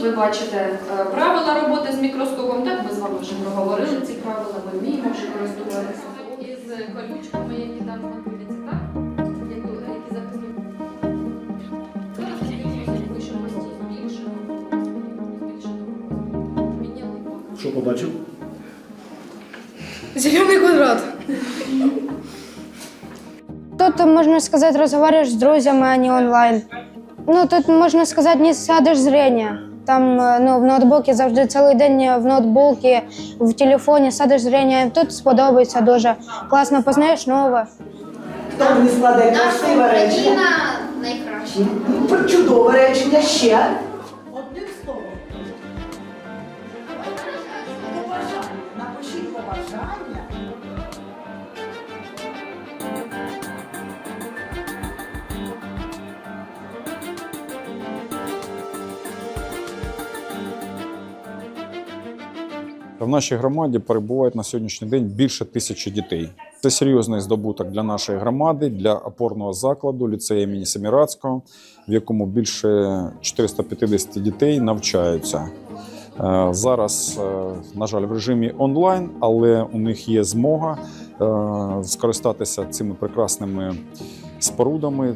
Тут ви бачите е, правила роботи з мікроскопом. Так, ми з вами вже проговорили ці правила, ми вміємо вже користуватися. Із колючками, які там знаходяться, так? Які, захистують. Зараз збільшено. Збільшено. Міняли. Що побачив? Зеленый квадрат. Тут, можно сказать, разговариваешь с друзьями, а не онлайн. Ну, тут, можна сказати, не сядеш зрення. Там е, ну, в ноутбуці завжди цілий день в ноутбуці, в телефоні садиш зрення. Тут сподобається дуже. Класно познаєш нове. Хто мені складе красиве речення? Найкраща. Ну, Чудове речення ще. Одним словом. Напишіть побажання. В нашій громаді перебувають на сьогоднішній день більше тисячі дітей. Це серйозний здобуток для нашої громади, для опорного закладу ліцею імені Семірадського, в якому більше 450 дітей навчаються. Е, Зараз, е, на жаль, в режимі онлайн, але у них є змога е, скористатися цими прекрасними спорудами,